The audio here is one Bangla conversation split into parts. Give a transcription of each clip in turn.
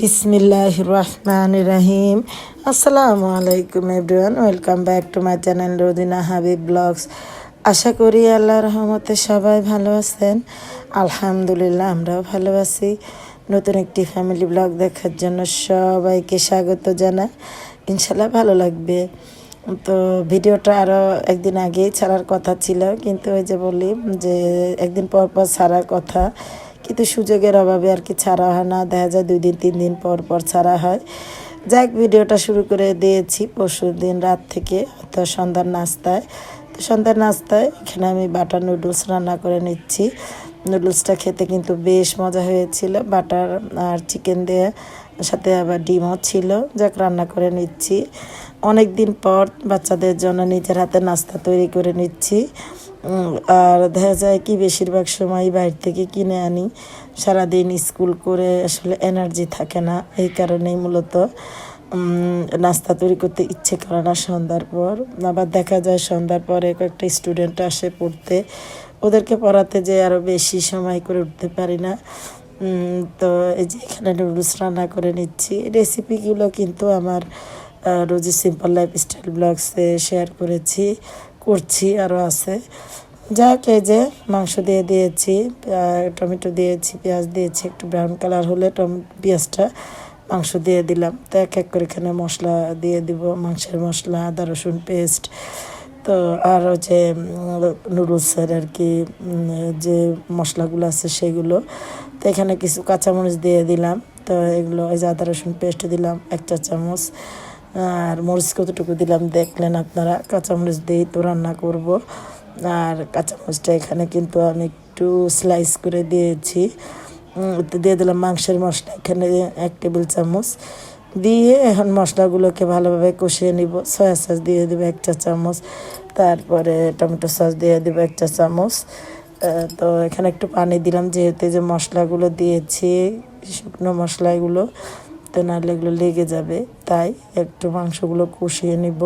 বিসমিল্লাহ রহমান রাহিম আসসালামু আলাইকুম everyone welcome back to my channel Rodina Habib blogs আশা করি আল্লাহ রহমতে সবাই ভালো আছেন। আলহামদুলিল্লাহ, আমরাও ভালো আছি। নতুন একটি ফ্যামিলি ব্লগ দেখার জন্য সবাইকে স্বাগত জানাই। ইনশাল্লাহ ভালো লাগবে। তো ভিডিওটা আরও একদিন আগেই ছাড়ার কথা ছিল, কিন্তু ওই যে বলি যে একদিন পর পর ছাড়ার কথা। কিন্তু সুযোগের অভাবে আর কি ছাড়া হয় না। দেখা যায় দুই দিন, তিন দিন পর পর ছাড়া হয়। যাক ভিডিওটা শুরু করে দিয়েছি পরশু দিন রাত থেকে, তো সন্ধ্যার নাস্তায়। তো সন্ধ্যার নাস্তায় এখানে আমি বাটার নুডলস রান্না করে নিচ্ছি। নুডলসটা খেতে কিন্তু বেশ মজা হয়েছিল। বাটার আর চিকেন দিয়ে সাথে আবার ডিমও ছিল। যাক রান্না করে নিচ্ছি। অনেক দিন পর বাচ্চাদের জন্য নিজের হাতে নাস্তা তৈরি করে নিচ্ছি। আর দেখা যায় কি বেশিরভাগ সময় বাইরে থেকে কিনে আনি। সারাদিন স্কুল করে আসলে এনার্জি থাকে না, এই কারণেই মূলত নাস্তা তৈরি করতে ইচ্ছে করে না সন্ধ্যার পর। আবার দেখা যায় সন্ধ্যার পরে কয়েকটা স্টুডেন্ট আসে পড়তে। ওদেরকে পড়াতে যে আরও বেশি সময় করে উঠতে পারি না। তো এই যে এখানে নুডলস রান্না করে নিচ্ছি। রেসিপিগুলো কিন্তু আমার রোজি সিম্পল লাইফস্টাইল ব্লগসে শেয়ার করেছি। করছি আরও আছে। যাক, এই যে মাংস দিয়ে দিয়েছি টমেটো দিয়েছি, পেঁয়াজ দিয়েছি, একটু ব্রাউন কালার হলে টমেটো পেঁয়াজটা মাংস দিয়ে দিলাম। তো এক এক করে এখানে মশলা দিয়ে দিব, মাংসের মশলা, আদা, রসুন পেস্ট তো আর হচ্ছে নুডলসের আর কি যে মশলাগুলো আছে সেগুলো। তো এখানে কিছু কাঁচামরিচ দিয়ে দিলাম, তো এগুলো, এই যে আদা, রসুন পেস্ট দিলাম, এক চা চামচ আর মরিচ কতটুকু দিলাম দেখলেন আপনারা, কাঁচামরিচ দিয়েই তো রান্না করব। আর কাঁচামরিচটা এখানে কিন্তু আমি একটু স্লাইস করে দিয়েছি। দিয়ে দিলাম মাংসের মশলা এখানে এক টেবিল চামচ। দিয়ে এখন মশলাগুলোকে ভালোভাবে কষিয়ে নিব। সয়া সস দিয়ে দেবো এক চা চামচ। তারপরে টমেটো সস দিয়ে দেবো এক চা চামচ। তো এখানে একটু পানি দিলাম যেহেতু যে মশলাগুলো দিয়েছি, শুকনো মশলাগুলো, তো নাহলে এগুলো লেগে যাবে। তাই একটু মাংসগুলো কষিয়ে নিব।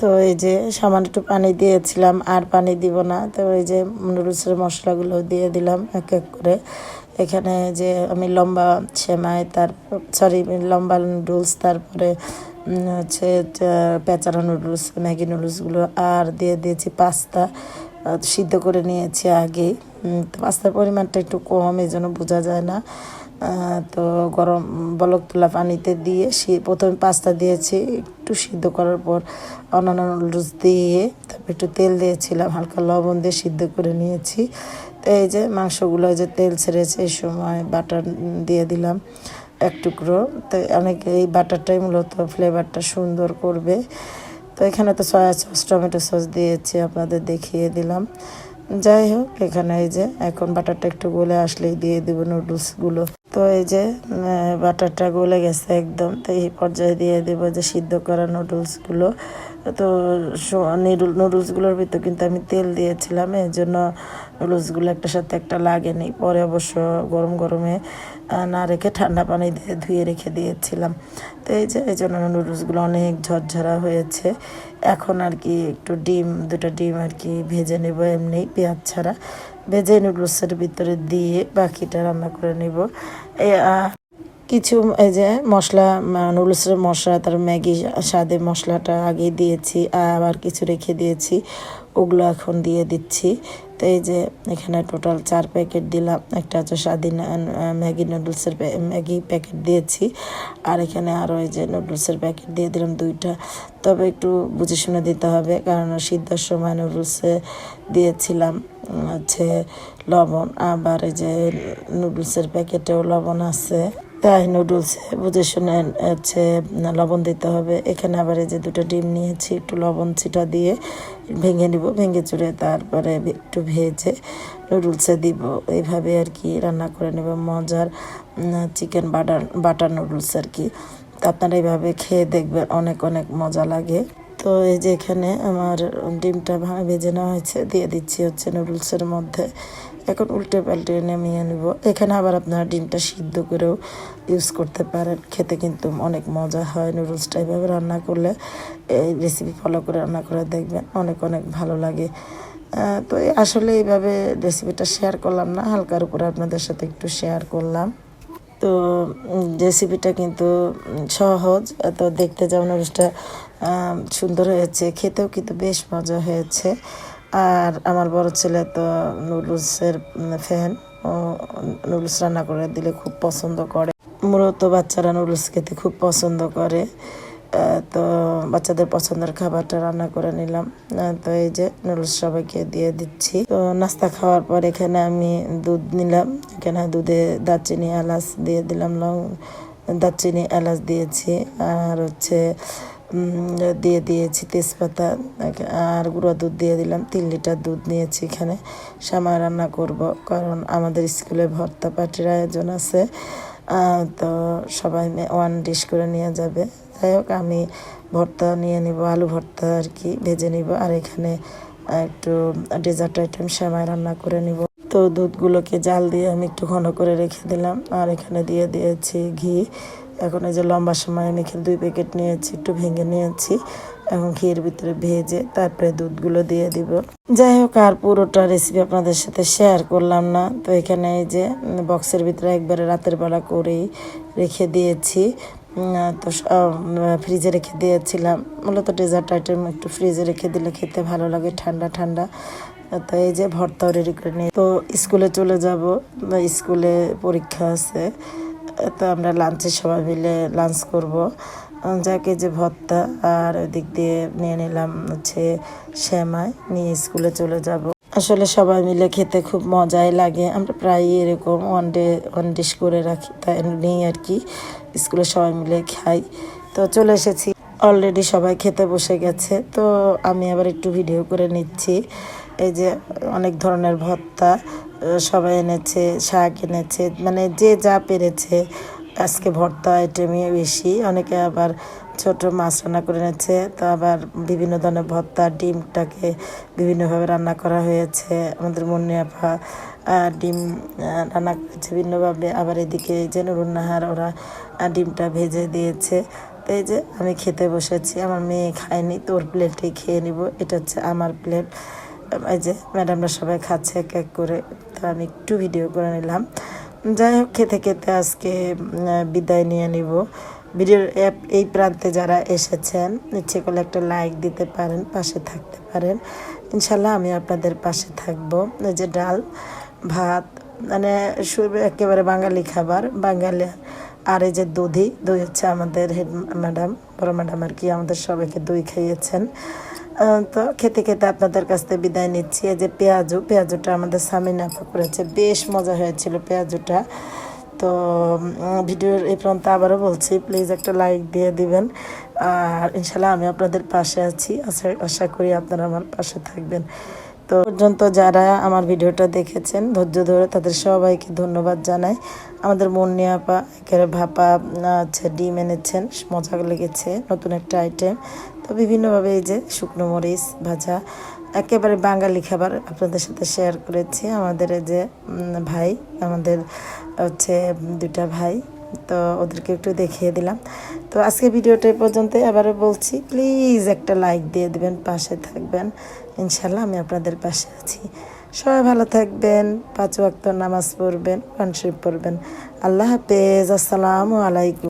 তো এই যে সামান্য একটু পানি দিয়েছিলাম, আর পানি দিব না। তো এই যে নুডলসের মশলাগুলো দিয়ে দিলাম এক এক করে। এখানে যে আমি লম্বা সেমাই, তার সরি, লম্বা নুডলস, তারপরে হচ্ছে পেঁচারা নুডলস, ম্যাগি নুডলসগুলো, আর দিয়ে দিয়েছি পাস্তা। সিদ্ধ করে নিয়েছি তো পাস্তার পরিমাণটা একটু কম এই জন্য বোঝা যায় না। তো গরম বলক তোলা পানিতে দিয়ে প্রথমে পাস্তা দিয়েছি, একটু সিদ্ধ করার পর অন্যান্য নুডলস দিয়ে তারপর একটু তেল দিয়েছিলাম, হালকা লবণ দিয়ে সিদ্ধ করে নিয়েছি। তো এই যে মাংসগুলো যে তেল ছেড়েছে, এই সময় বাটার দিয়ে দিলাম এক টুকরো। তো অনেক এই বাটারটাই মূলত ফ্লেভারটা সুন্দর করবে। তো এখানে তো সয়া সস টমেটো সস দিয়েছি, আপনাদের দেখিয়ে দিলাম। যাই হোক, এখানে এই যে এখন বাটারটা একটু গলে আসলেই দিয়ে দেবো নুডলসগুলো তো এই যে বাটারটা গলে গেছে একদম। তো এই পর্যায়ে দিয়ে দেবো যে সিদ্ধ করা নুডলসগুলো। তো নুডলসগুলোর ভিতর কিন্তু আমি তেল দিয়েছিলাম, এই জন্য নুডলসগুলো একটার সাথে একটা লাগেনি। পরে অবশ্য গরম গরমে না রেখে ঠান্ডা পানি দিয়ে ধুয়ে রেখে দিয়েছিলাম। তো এই যে, এই জন্য নুডলসগুলো অনেক ঝরঝরা হয়েছে। এখন আর কি একটু ডিম, দুটো ডিম আর কি ভেজে নেব এমনি, পেঁয়াজ ছাড়া। ভেজে নুডলসের ভিতরে দিয়ে বাকিটা রান্না করে নেব। কিছু, এই যে মশলা নুডলসের মশলা তার ম্যাগি স্বাদে মশলাটা আগে দিয়েছি আবার কিছু রেখে দিয়েছি। ওগুলো এখন দিয়ে দিচ্ছি। তো এই যে এখানে টোটাল চার প্যাকেট দিলাম। একটা হচ্ছে স্বাধীন ম্যাগি নুডলসের ম্যাগি প্যাকেট দিয়েছি। আর এখানে আরও এই যে নুডলসের প্যাকেট দিয়ে দিলাম দুইটা। তবে একটু বুঝে শুনে দিতে হবে, কারণ সিদ্ধার সময় নুডলসে দিয়েছিলাম, হচ্ছে লবণ। আবার এই যে নুডলসের প্যাকেটেও লবণ আছে। তাই নুডলস বুঝে শুনে, হচ্ছে, লবণ দিতে হবে। এখানে আবার এই যে দুটো ডিম নিয়েছি, একটু লবণ ছিটা দিয়ে ভেঙে নিব, ভেঙে চুড়ে তারপরে একটু ভেজে নুডলসে দিব। এইভাবে আর কি রান্না করে নেব। মজার চিকেন বাটার বাটার নুডলস আর কি। তো আপনারা এইভাবে খেয়ে দেখবেন, অনেক অনেক মজা লাগে। তো এই যে এখানে আমার ডিমটা ভেজে নেওয়া হয়েছে, দিয়ে দিচ্ছি হচ্ছে নুডলসের মধ্যে। এখন উল্টে পাল্টে নামিয়ে নেব। এখানে আবার আপনারা ডিমটা সিদ্ধ করেও ইউজ করতে পারেন। খেতে কিন্তু অনেক মজা হয়। নুডলসটা এভাবে রান্না করলে এই রেসিপি ফলো করে রান্না করে দেখবেন অনেক অনেক ভালো লাগে। তো আসলে এইভাবে রেসিপিটা শেয়ার করলাম না। হালকার উপরে আপনাদের সাথে একটু শেয়ার করলাম। তো রেসিপিটা কিন্তু সহজ। তো দেখতে যেমন নুডলসটা সুন্দর হয়েছে। খেতেও কিন্তু বেশ মজা হয়েছে। আর আমার বড় ছেলে তো নুডলসের ফ্যান ও নুডলস রান্না করে দিলে খুব পছন্দ করে। মূলত বাচ্চারা নুডলস খেতে খুব পছন্দ করে। তো বাচ্চাদের পছন্দের খাবারটা রান্না করে নিলাম। তো এই যে নুডলস সবাইকে দিয়ে দিচ্ছি। তো নাস্তা খাওয়ার পর এখানে আমি দুধ নিলাম। এখানে দুধে দারচিনি এলাচ দিয়ে দিলাম, লং, দারচিনি এলাচ দিয়েছি। আর হচ্ছে দিয়ে দিয়েছি তেজপাতা আর গুঁড়ো দুধ দিয়ে দিলাম, তিন লিটার দুধ নিয়েছি এখানে। সামাই রান্না করব, কারণ আমাদের স্কুলে ভর্তা পার্টির আয়োজন আছে। তো সবাই ওয়ান ডিশ করে নিয়ে যাবে। যাই হোক, আমি ভর্তা নিয়ে নিব, আলু ভর্তা আর কি, ভেজে নিব, আর এখানে একটু ডেজার্ট আইটেম সেমাই রান্না করে নিব। তো দুধগুলোকে জাল দিয়ে আমি একটু ঘন করে রেখে দিলাম, আর এখানে দিয়ে দিয়েছি ঘি। এখন এই যে লম্বা সময় আমি এখানে দুই প্যাকেট নিয়েছি, একটু ভেঙে নিয়েছি এখন ঘিয়ের ভিতরে ভেজে তারপরে দুধগুলো দিয়ে দিব। যাই হোক, আর পুরোটা রেসিপি আপনাদের সাথে শেয়ার করলাম না। তো এখানে এই যে বক্সের ভিতরে একবারে রাতের বেলা করেই রেখে দিয়েছি। তো ফ্রিজে রেখে দিয়েছিলাম। মূলত ডেজার্ট আইটেম একটু ফ্রিজে রেখে দিলে খেতে ভালো লাগে, ঠান্ডা ঠান্ডা। তো এই যে ভর্তাও রেডি করে নিই তো স্কুলে চলে যাব। স্কুলে পরীক্ষা আছে। তো আমরা লাঞ্চে সবাই মিলে লাঞ্চ করব। যাকে যে ভর্তা আর ওদিক দিয়ে নিয়ে নিলাম হচ্ছে শ্যামাই নিয়ে স্কুলে চলে যাব। আসলে সবাই মিলে খেতে খুব মজাই লাগে। আমরা প্রায় এরকম ওয়ান ডে ওয়ান ডিশ করে রাখি তাই নিই আর কি। স্কুলে সবাই মিলে খাই। তো চলে এসেছি। অলরেডি সবাই খেতে বসে গেছে। তো আমি আবার একটু ভিডিও করে নিচ্ছি। এই যে অনেক ধরনের আহ, সবাই এনেছে, শাক এনেছে মানে যে যা পেরেছে, আজকে ভর্তা আইটেমই বেশি। অনেকে আবার ছোট মাছ রান্না করে এনেছে, তো আবার বিভিন্ন ধরনের ভর্তা, ডিমটাকে বিভিন্নভাবে রান্না করা হয়েছে। আমাদের মনে আপা ডিম রান্না করেছে ভিন্নভাবে আবার এদিকে যে নুরুন্নাহার, ওরা ডিমটা ভেজে দিয়েছে। তো এই যে আমি খেতে বসেছি, আমার মেয়ে খায়নি, তো ওর প্লেটেই খেয়ে নিব। এটা হচ্ছে আমার প্লেট। এই যে ম্যাডামরা সবাই খাচ্ছে এক এক করে। তো আমি একটু ভিডিও করে নিলাম। যাই হোক, খেতে খেতে আজকে বিদায় নিয়ে নিব। ভিডিওর অ্যাপ- এই প্রান্তে যারা এসেছেন, ইচ্ছে করলে একটা লাইক দিতে পারেন, পাশে থাকতে পারেন। ইনশাল্লাহ আমি আপনাদের পাশে থাকব। এই যে ডাল, ভাত মানে একেবারে বাঙালি খাবার, বাঙালি, আর এই যে দধি, দই হচ্ছে আমাদের হেড ম্যাডাম, বড় ম্যাডাম আর কি, আমাদের সবাইকে দই খাইয়েছেন। তো খেতে খেতে আপনাদের কাছ থেকে বিদায় নিচ্ছি। যে পেঁয়াজু, পেঁয়াজুটা আমাদের স্বামী নাফা করেছে। বেশ মজা হয়েছিল পেঁয়াজুটা। তো ভিডিওর এই পর্যন্ত আবারও বলছি প্লিজ একটা লাইক দিয়ে দিবেন। আর ইনশাল্লাহ আমি আপনাদের পাশে আছি। আশা আশা করি আপনারা আমার পাশে থাকবেন। তো পর্যন্ত যারা আমার ভিডিওটা দেখেছেন ধৈর্য ধরে তাদের সবাইকে ধন্যবাদ জানাই। আমাদের মন্নি আপা একেবারে ভাপা আহ, হচ্ছে ডিম এনেছেন মজা লেগেছে নতুন একটা আইটেম তো বিভিন্নভাবে এই যে শুকনো মরিচ ভাজা একেবারে বাঙালি খাবার আপনাদের সাথে শেয়ার করেছি। আমাদের যে ভাই আমাদের হচ্ছে দুটা ভাই তো ওদেরকে একটু দেখিয়ে দিলাম। তো আজকে ভিডিওটা পর্যন্ত আবারও বলছি প্লিজ একটা লাইক দিয়ে দিবেন পাশে থাকবেন। ইনশাল্লাহ আমি আপনাদের পাশে আছি। সবাই ভালো থাকবেন, পাঁচ ওয়াক্ত নামাজ পড়বেন কনশিপ পড়বেন আল্লাহ হাফেজ, আসসালামু আলাইকুম।